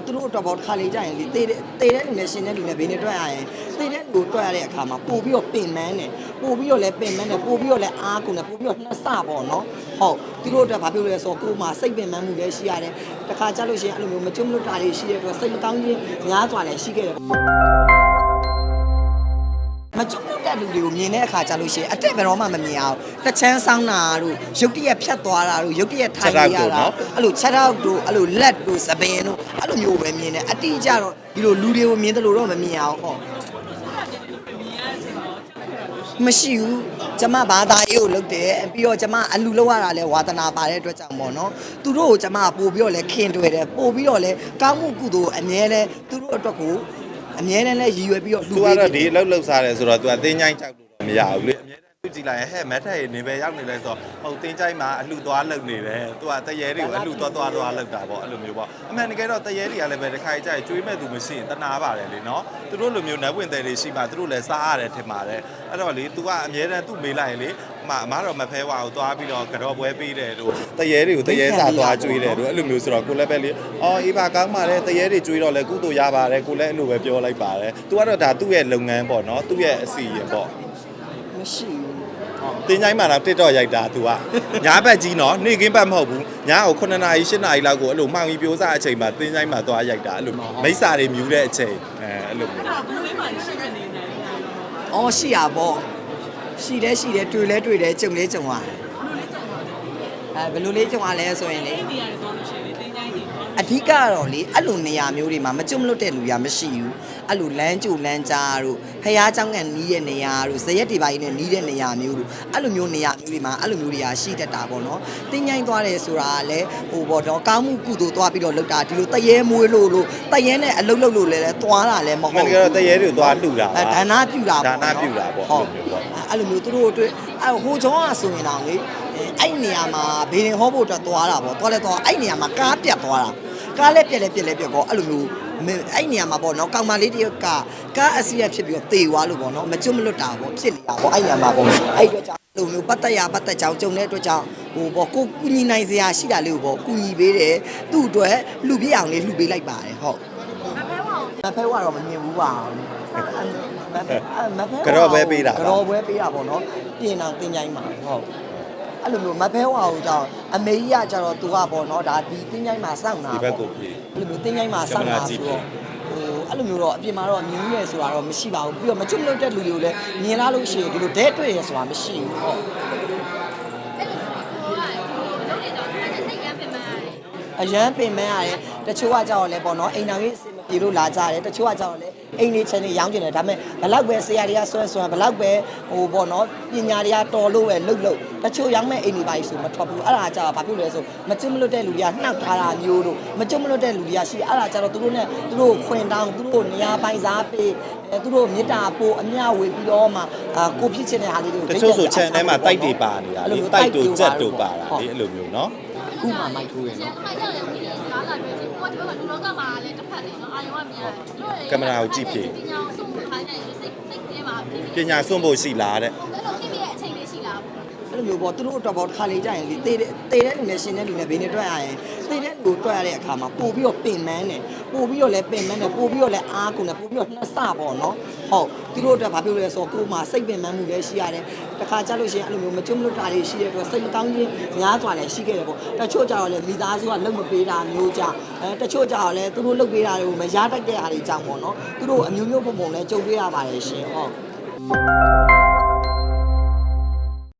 ပေါ့သူတို့တော့ပေါ့တစ်ခါလေကြာရင်လေတေးတဲ့တေးတဲ့လူနဲ့ရှင်တဲ့လူနဲ့ဘေးနဲ့တွေ့ရရင်တေးတဲ့လူတွေ့ရတဲ့အခါမှာပို့ပြီးတော့ပင်မန်းတယ်ပို့ပြီးတော့လည်းပင်မန်းတယ်ပို့ပြီးတော့လည်းအားကုန်တယ်ပို့ပြီးတော့နှစ်ဆပေါ့နော်ဟုတ်သူတို့အတွက်ဘာဖြစ်လို့လဲဆိုတော့ကိုယ်မှာစိတ်ပင်မန်းမှုလည်းရှိရတယ်တခါကြလို့ရှိရင်အဲ့လိုမျိုးမကျွတ်မလွတ်တာတွေရှိတဲ့အတွက်စိတ်မကောင်းခြင်းများစွာလည်းရှိခဲ့တယ် မကျွတ်လွတ်တဲ့လူတွေကိုမြင်တဲ့အခါကြလို့ရှိရင်အတက်ဘယ်တော့မှမမြင်အောင်တချမ်းဆောင်းတာတို့ရုပ်တရက်ဖြတ်သွားတာတို့ရုပ်တရက်ထိုင်ရတာအဲ့လိုချက်တော့တို့အဲ့လိုလက်တို့စပင်တို့အဲ့လိုမျိုးပဲမြင်တယ်အတိအကျတော့ဒီလိုလူတွေကိုမြင်တယ်လို့တော့မမြင်အောင်ဟောမရှိဘူးကျမဘာသာရေးကိုလုပ်တယ်ပြီးတော့ကျမအလူလောက်ရတာလဲဝါသနာပါတဲ့အတွက်ကြောင့်ပေါ့နော်သူတို့ကိုကျမပို့ပြီးတော့လဲခင်တွေ့တယ်ပို့ပြီးတော့လဲကောင်းမှုကုသိုလ်အမြဲလဲသူတို့အတွက်ကို အမြဲတမ်းလဲရည်ရွယ်ပြီးတော့လူသူပေးကတော့တယ်ဒီအလုပ်လုပ်စားတယ်ဆိုတော့ तू အတင်းချိုင်းကြောက်လို့တော့မရဘူးလေအများနဲ့သူကြည့်လိုက်ရင်ဟဲ့မက်ထက်ရေနေပဲရောက်နေလဲဆိုတော့ဟုတ်တင်းချိုင်းမှာအလှသွားလုပ်နေတယ်သူကတရေတွေကိုအလှသွားသွားသွားလုပ်တာပေါ့အဲ့လိုမျိုးပေါ့အမှန်တကယ်တော့တရေတွေကလည်းပဲတစ်ခါကြိုက်ကျွေးမဲ့သူမရှိရင်တနာပါတယ်လေနော်သူတို့လိုမျိုးနတ်ဝင်တယ်တွေရှိမှသူတို့လည်းစားရတယ်ထင်ပါတယ်အဲ့တော့လေ तू ကအများနဲ့သူ့မေးလိုက်ရင်လေအ မအမတော့မဖဲဝါကိုသွားပြီးတော့ကြော့ပွဲပေးတယ်တို့တရေတွေကိုတရေစာသွားကျွေးတယ်တို့အဲ့လိုမျိုးဆိုတော့ကိုလည်းပဲလေအော်အေးပါကောင်းပါလေတရေတွေကျွေးတော့လေကုသိုလ်ရပါတယ်ကိုလည်းအဲ့လိုပဲပြောလိုက်ပါတယ် तू ကတော့ဒါသူ့ရဲ့လုပ်ငန်းပေါ့နော်သူ့ရဲ့အစီအရင်ပေါ့မရှိဘူးတင်းချိုင်းမှာတော့တစ်တော့ရိုက်တာ तू ကညာဘက်ကြီးနော်နေကင်းဘက်မဟုတ်ဘူးညာကို9နာရီ10နာရီလောက်ကိုအဲ့လိုမှောင်ကြီးပြိုးစားအချိန်မှာတင်းချိုင်းမှာသွားရိုက်တာအဲ့လိုမိစ္ဆာတွေမြူတဲ့အချိန်အဲအဲ့လိုမျိုးအဲ့တော့ဘယ်လိုမှရှိမနေနိုင်ဘူး။အော်ရှိရပေါ့ ရှိတယ်ရှိတယ်တွေ့လဲတွေ့တယ်ကြုံလဲကြုံရတယ် ဘယ်လိုလဲကြုံပါလဲ အဲဘယ်လိုလေးကြုံရလဲဆိုရင်လေ ။ဒီနေရာတွေသွားလို့ရှိရင်လေတင်းချိုင်းတွေသွား အဓိကတော့လေအဲ့လိုနေရာမျိုးတွေမှာမကျွတ်မလွတ်တဲ့လူရမရှိဘူးအဲ့လိုလမ်းကြိုလမ်းကြားတို့ဖះเจ้าကန်နီးတဲ့နေရာတို့ဇရက်တွေပိုင်းနဲ့နီးတဲ့နေရာမျိုးတို့အဲ့လိုမျိုးနေရာမျိုးတွေမှာအဲ့လိုမျိုးတွေကရှိတတ်တာပေါ့နော်တင်းញိုင်းသွားတယ်ဆိုတာကလည်းဟိုပေါ့တော့ကောင်းမှုကုသိုလ်သွားပြီးတော့လုပ်တာဒီလိုတရဲမွေးလို့လို့တရဲနဲ့အလုတ်လုတ်လို့လည်းသွားတာလည်းမ မ ဟုတ် တ ဘူး ကယ်တော့တရေတွေကိုသွားလှူတာ အဲ ပါ ဒါနပြုတာ ဒါနပြုတာပေါ့ ဟုတ် အဲ့လိုမျိုးပေါ့အဲ့လိုမျိုးသူတို့အတွက်အဲဟိုချောင်းကဆိုရင်တော့လေအဲအဲ့နေရာမှာဘေးရင်ဟောဖို့အတွက်သွားတာပေါ့သွားလဲသွားအဲ့နေရာမှာကားပြတ်သွားတာကားလည်းပြက်လည်းပြက်လည်းပြက်ကောအဲ့လိုမျိုးမင်းအဲ့နေရာမှာပေါ့နော်ကောင်မလေးတယောက်ကကားအစီရဖြစ်ပြီးတော့တေသွားလို့ပေါ့နော်မကျွတ်မလွတ်တာပေါ့ဖြစ်နေတာပေါ့အဲ့နေရာမှာပေါ့အဲ့အတွက်ကြောင့်လိုမျိုးပတ်သက်ရပတ်သက်ကြောင်ကြုံတဲ့အတွက်ကြောင့်ဟိုပေါ့ကိုကူညီနိုင်စရာရှိတာလေးကိုပေါ့ကူညီပေးတယ်သူ့အတွက်လှူပြအောင်လေးလှူပေးလိုက်ပါတယ်ဟုတ်မဖဲဝါတော့မမြင်ဘူးပါ မဖဲမဖဲကြော့ပွဲပေးတာပါကြောပွဲပေးတာပေါ့နော်ပြင်အောင်တင်ကြိုင်းမှာဟုတ်အဲ့လိုမျိုးမဖဲဝါကိုကြောင့်အမေကြီးကကြတော့သူကပေါ့နော်ဒါဒီတင်ကြိုင်းမှာစောင့်တာဒီဘက်ကိုပြေးအဲ့လိုမျိုးတင်ကြိုင်းမှာစောင့်တာဆိုတော့ဟိုအဲ့လိုမျိုးတော့အပြင်မှာတော့မြင်ရဲဆိုတာတော့မရှိပါဘူးပြီးတော့မချွတ်မလွတ်တဲ့လူတွေကိုလည်းမြင်လာလို့ရှိရင်ဒီလိုဒဲတွေ့ရဆိုတာမရှိဘူးဟုတ်အရန်ပင်မရတယ်တချို့ကကြောက်လဲပေါ့နော်အိမ်တော်ကြီးအစီမ ပြေလို့လာကြတယ်တချို့ကကြောက်လဲအိမ်လေးချန်လေးရောင်းကျင်တယ်ဒါပေမဲ့ဘလောက်ပဲဆရာတွေကဆွဲဆွဲဘလောက်ပဲဟိုပေါ့နော်ပညာတွေကတော်လို့ပဲလှုပ်လှုပ်တချို့ရောင်းမဲ့အိမ်တွေပါဆိုမထွက်ဘူးအဲ့ဒါကြောင့်ဘာဖြစ်လဲဆိုမကျွတ်မလွတ်တဲ့လူတွေကနှောက်ထားတာမျိုးတို့မကျွတ်မလွတ်တဲ့လူတွေကရှိအဲ့ဒါကြောင့်သူတို့နဲ့သူတို့ခွင်တောင်းသူတို့နေရာပိုင်စားပေးအဲသူတို့မေတ္တာပို့အမျှဝေပြီးတော့မှအာကိုဖြစ်ချင်တဲ့ဟာလေးတွေကိုတချို့ဆို channel ထဲမှာတိုက်တွေပါနေတာလေတိုက်တို့ကြက်တို့ပါတာလေအဲ့လိုမျိုးနော်ခုမှမိုက်ထိုးရ နော်ကင်မရာကိုကြည့်ဖြေပညာစွန့်ဖို့ရှိလားတဲ့ အဲ့လိုမျိုးပေါ့သူတို့အတွက်ပေါ့တစ်ခါလေကြာရင်လေတေးတဲ့တေးတဲ့လူနဲ့ရှင်တဲ့လူနဲ့ဘေးနဲ့တွေ့ရရင်တေးတဲ့လူတွေ့ရတဲ့အခါမှာပို့ပြီးတော့ပင်မန်းတယ်ပို့ပြီးတော့လဲပင်မန်းတယ်ပို့ပြီးတော့လဲအားကုန်တယ်ပို့ပြီးတော့နှစ်ဆပေါ့နော်ဟုတ်သူတို့အတွက်ဘာဖြစ်လို့လဲဆိုတော့ကိုယ်မှာစိတ်ပင်မန်းမှုလည်းရှိရတယ်တခါကြလို့ရှိရင်အဲ့လိုမျိုးမကျွတ်မလွတ်တာတွေရှိတဲ့အတွက်စိတ်မကောင်းခြင်းများစွာလည်းရှိခဲ့တယ်ပေါ့တချို့ကြတော့လေမိသားစုကလုံမပေးတာမျိုးကြအဲတချို့ကြတော့လေသူတို့လုံပေးတာတွေကိုမရတတ်တဲ့အားတွေကြောင့်ပေါ့နော်သူတို့အမျိုးမျိုးပုံပုံလည်းကြုံတွေ့ရပါတယ်ရှင်ဟုတ်